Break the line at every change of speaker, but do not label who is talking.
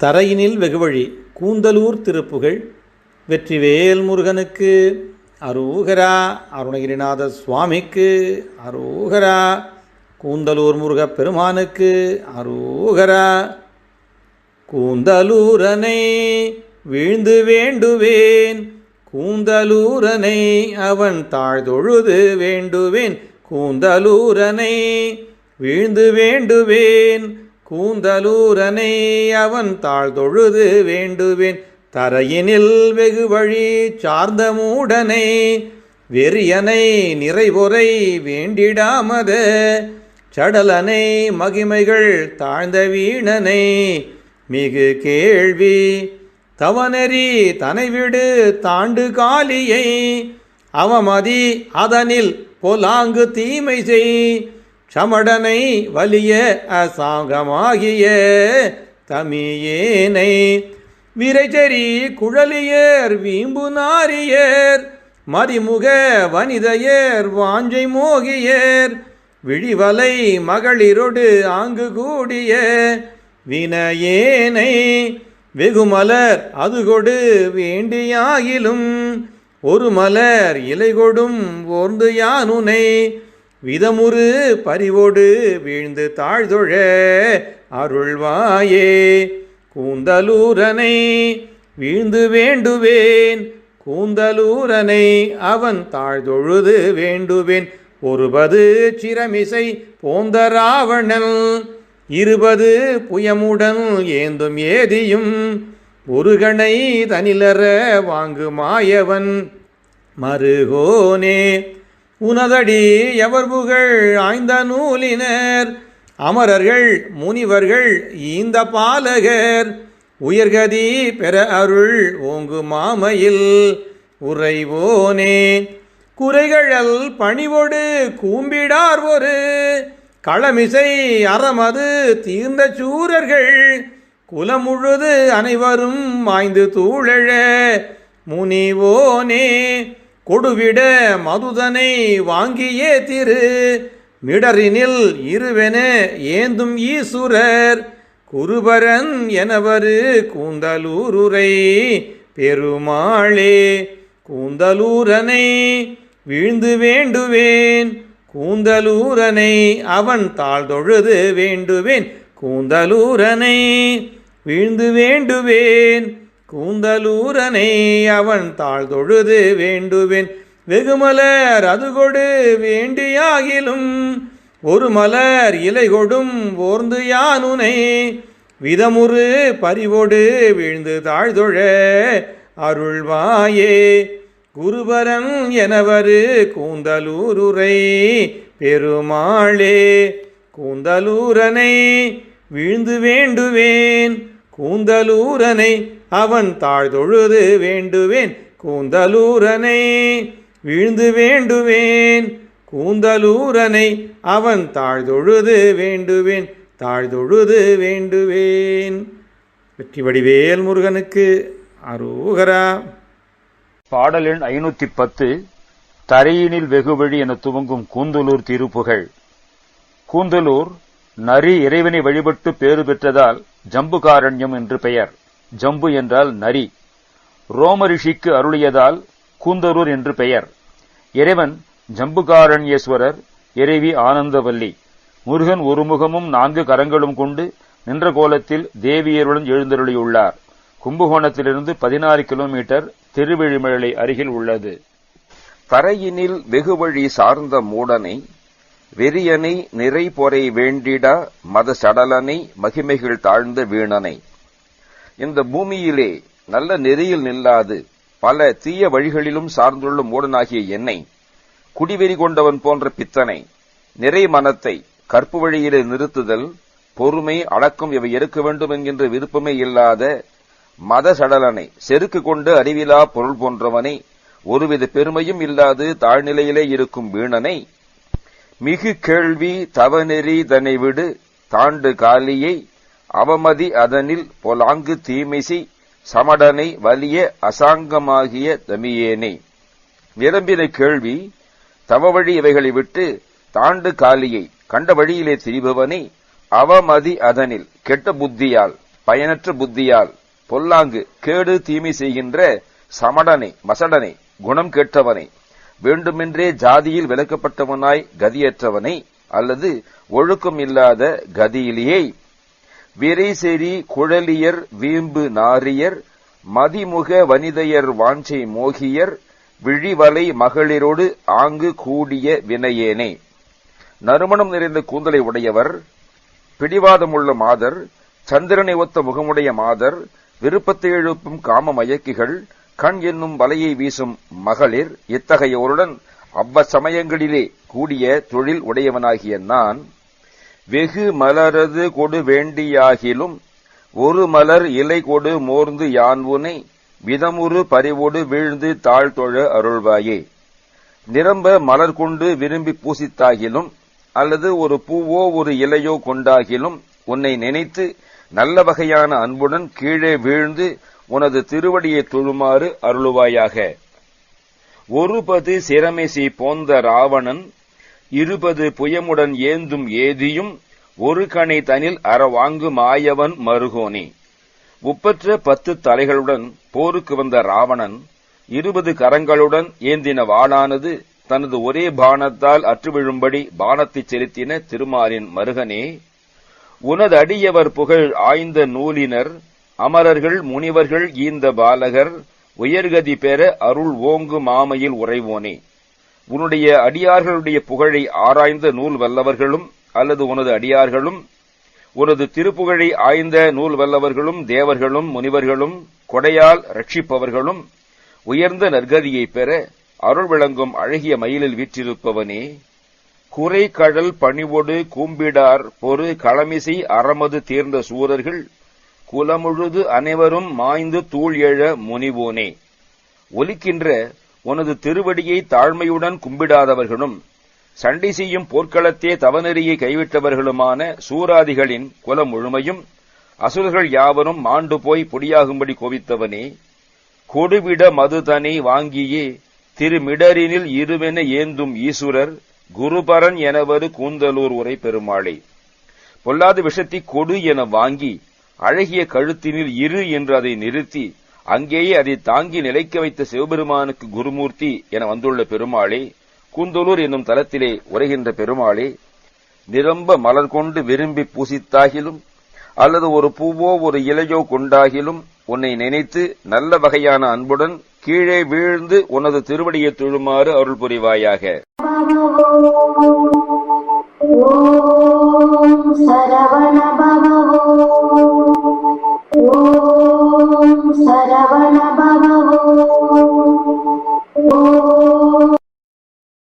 தரையினில் வெகுவழி கூந்தலூர் திருப்புகழ் வெற்றிவேல் முருகனுக்கு அரோகரா அருணகிரிநாத சுவாமிக்கு அரோகரா கூந்தலூர் முருகப் பெருமானுக்கு அரோகரா கூந்தலூரனை வீழ்ந்து வேண்டுவேன். கூந்தலூரனை அவன் தாழ்தொழுது வேண்டுவேன். கூந்தலூரனை வீழ்ந்து வேண்டுவேன். கூந்தலூரனை அவன் தாழ்தொழுது வேண்டுவேன். தரையினில் வெகு வழி சார்ந்த மூடனை வெறியனை நிறைபொறை வேண்டிடாமத. சடலனை மகிமைகள் தாழ்ந்த வீணனை மிகு கேள்வி தவநெறி தனைவிடு தாண்டு காலியை. அவமதி அதனில் பொலாங்கு தீமை செய் சமடனை வலிய அசாங்கமாகிய தமியேனை. விரைச்சரி குழலியர் வீம்பு நாரியர் மதிமுக வனிதையர் வாஞ்சை மோகியர் விழிவலை மகளிரொடு ஆங்கு கூடிய வினையேனை வெகுமலர் அது கொடு வேண்டியாகிலும் ஒரு மலர் இலை கொடும் ஓர்ந்து யானுனை விதமுறு பறிவோடு வீழ்ந்து தாழ்தொழ அருள்வாயே. கூந்தலூரனை வீழ்ந்து வேண்டுவேன். கூந்தலூரனை அவன் தாழ்தொழுது வேண்டுவேன். ஒருபது சிரமிசை போந்த ராவணன். இருபது புயமுடன் ஏந்தும் ஏதியும் முருகனை தனிலற வாங்குமாயவன் மருகோனே உனதடி எவர் புகழ் ஆய்ந்த நூலினர்? அமரர்கள் முனிவர்கள் ஈந்த பாலகர். உயர்கதி பெற அருள் ஓங்கு மாமையில். உறைவோனே குறைகழல் பணிவொடு கூம்பிடார் ஒரு களமிசை அறமது தீர்ந்த சூரர்கள் குலமுழுது அனைவரும் மாய்ந்து தூழழ முனிவோனே கொடுவிட மதுதனை வாங்கியே திரு மிடரினில் இருவென ஏந்தும் ஈசுரர் குருபரன் எனவரு கூந்தலூருரை பெருமாளே கூந்தலூரனை வீழ்ந்து வேண்டுவேன். கூந்தலூரனை அவன் தாழ்தொழுது வேண்டுவேன். கூந்தலூரனை வீழ்ந்து வேண்டுவேன். கூந்தலூரனை அவன் தாழ்தொழுது வேண்டுவேன். வெகுமலர் அது கொடு வேண்டியாகிலும் ஒரு மலர் இலை கொடும் ஓர்ந்து யானுனை. விதமுறு பறிவோடு வீழ்ந்து தாழ்தொழ அருள்வாயே. குருபரன் எனவரு கூந்தலூருரை பெருமாளே. கூந்தலூரனை வீழ்ந்து வேண்டுவேன். கூந்தலூரனை அவன் தாழ்தொழுது வேண்டுவேன். கூந்தலூரனை வீழ்ந்து வேண்டுவேன். கூந்தலூரனை அவன் தாழ்தொழுது வேண்டுவேன். தாழ்தொழுது வேண்டுவேன். வெற்றி வடிவேல் முருகனுக்கு அரோகரா
பாடல் எண் ஐநூத்தி பத்து தரையினில் வெகுவழி என துவங்கும் கூந்தலூர் திருப்புகழ். கூந்தலூர் நரி இறைவனை வழிபட்டு பேறு பெற்றதால் ஜம்புகாரண்யம் என்று பெயர். ஜம்பு என்றால் நரி. ரோம ரிஷிக்கு அருளியதால் கூந்தலூர் என்று பெயர். இறைவன் ஜம்புகாரண்யேஸ்வரர் இறைவி ஆனந்தவல்லி. முருகன் ஒரு முகமும் நான்கு கரங்களும் கொண்டு நின்ற கோலத்தில் தேவியருடன் எழுந்தருளியுள்ளார். கும்பகோணத்திலிருந்து பதினாறு கிலோமீட்டர் திருவெழிமழலை அருகில் உள்ளது.
தரையினில் வெகுவழி சார்ந்த மூடனை வெறியனை நிறை பொறை வேண்டிடா மத சடலனை மகிமைகள் தாழ்ந்த வீணனை. இந்த பூமியிலே நல்ல நெறியில் நில்லாது பல தீய வழிகளிலும் சார்ந்துள்ள மூடனாகிய என்னை குடிவெறி கொண்டவன் போன்ற பித்தனை நிறை மனத்தை கற்பு வழியிலே நிறுத்துதல் பொறுமை அடக்கம் இவை இருக்க வேண்டும் என்கின்ற விருப்பமே இல்லாத மத சடலனை செருக்கு கொண்டு அறிவிலா பொருள் போன்றவனை ஒருவித பெருமையும் இல்லாது தாழ்நிலையிலே இருக்கும் வீணனை மிகு கேள்வி தவநெறி தன்னை விடு தாண்டு காலியை அவமதி அதனில் பொலாங்கு தீமிசி சமடனை வலிய அசாங்கமாகிய தமியேனே. விரும்பின கேள்வி தவவழி இவைகளை விட்டு தாண்டு காலியை கண்ட வழியிலே திரிபவனை அவமதி அதனில் கெட்ட புத்தியால் பயனற்ற புத்தியால் பொல்லாங்கு கேடு தீமை செய்கின்ற சமடனை மசடனை குணம் கேட்டவனை வேண்டுமென்றே ஜாதியில் விளக்கப்பட்டவனாய் கதியற்றவனை அல்லது ஒழுக்கம் இல்லாத கதியிலேயே விரைசெறி குழலியர் வீம்பு நாரியர் மதிமுக வனிதையர் வாஞ்சை மோகியர் விழிவலை மகளிரோடு ஆங்கு கூடிய வினையேனே. நறுமணம் நிறைந்த கூந்தலை உடையவர் பிடிவாதமுள்ள மாதர் சந்திரனை ஒத்த முகமுடைய மாதர் விருப்பத்தை எழுப்பும் காம மயக்கிகள் கண் என்னும் வலையை வீசும் மகளிர் இத்தகையோருடன் அவ்வசமயங்களிலே கூடிய தொழில் உடையவனாகிய நான் வெகு மலரது கொடு வேண்டியாகிலும் ஒரு மலர் இலை கொடு மோர்ந்து யான்வுனை விதமுறு பறிவோடு வீழ்ந்து தாழ்த்தொழ அருள்வாயே. நிரம்ப மலர் கொண்டு விரும்பி பூசித்தாகிலும் அல்லது ஒரு பூவோ ஒரு இலையோ கொண்டாகிலும் உன்னை நினைத்து நல்ல வகையான அன்புடன் கீழே வீழ்ந்து உனது திருவடியை தொழுமாறு அருளுவாயாக. ஒருபது சிரமேசி போந்த ராவணன் இருபது புயமுடன் ஏந்தும் ஏதியும் ஒரு கணை தனில் அறவாங்கு மாயவன் மருகோனி. உப்பற்ற பத்து தலைகளுடன் போருக்கு வந்த ராவணன் இருபது கரங்களுடன் ஏந்தின வாளானது தனது ஒரே பானத்தால் அற்றுவிழும்படி பானத்தை பானத்தைச் செலுத்தின திருமாலின் மருகனே உனது அடியவர் புகழ் ஆய்ந்த நூலினர் அமரர்கள் முனிவர்கள் ஈந்த பாலகர் உயர்கதி பெற அருள் ஓங்கு மாமையில் உறைவோனே. உன்னுடைய அடியார்களுடைய புகழை ஆராய்ந்த நூல் வல்லவர்களும் அல்லது உனது அடியார்களும் உனது திருப்புகழை ஆய்ந்த நூல் வல்லவர்களும் தேவர்களும் முனிவர்களும் கொடையால் ரட்சிப்பவர்களும் உயர்ந்த நற்கதியை பெற அருள் விளங்கும் அழகிய மயிலில் வீற்றிருப்பவனே. குறை கடல் பணிவொடு கூம்பிடார் பொறு களமிசை அறமது தேர்ந்த சூரர்கள் குலமுழுது அனைவரும் மாய்ந்து தூள் எழ முனிவோனே. ஒலிக்கின்ற உனது திருவடியை தாழ்மையுடன் கும்பிடாதவர்களும் சண்டை செய்யும் போர்க்களத்தே தவநெறியை கைவிட்டவர்களுமான சூராதிகளின் குலம் முழுமையும் அசுரர்கள் யாவரும் மாண்டு போய் பொடியாகும்படி கோவித்தவனே. கொடுவிட மதுதனை வாங்கியே திருமிடரினில் இருவென ஏந்தும் ஈசுரர் குருபரன் எனவரு கூந்தலூர் உரை பெருமாளே. பொல்லாத விஷத்தை கொடு என வாங்கி அழகிய கழுத்தினில் இரு என்று அதை நிறுத்தி அங்கேயே அதை தாங்கி நிலைக்க வைத்த சிவபெருமானுக்கு குருமூர்த்தி என வந்துள்ள பெருமாளே கூந்தலூர் என்னும் தலத்திலே உரைகின்ற பெருமாளே நிரம்ப மலர் கொண்டு விரும்பி பூசித்தாகிலும் அல்லது ஒரு பூவோ ஒரு இலையோ கொண்டாகிலும் உன்னை நினைத்து நல்ல வகையான அன்புடன் கீழே வீழ்ந்து உனது திருவடியை தொழுமாறு அருள் புரிவாயாக.
ఓం సరవణ భవ ఓం. సరవణ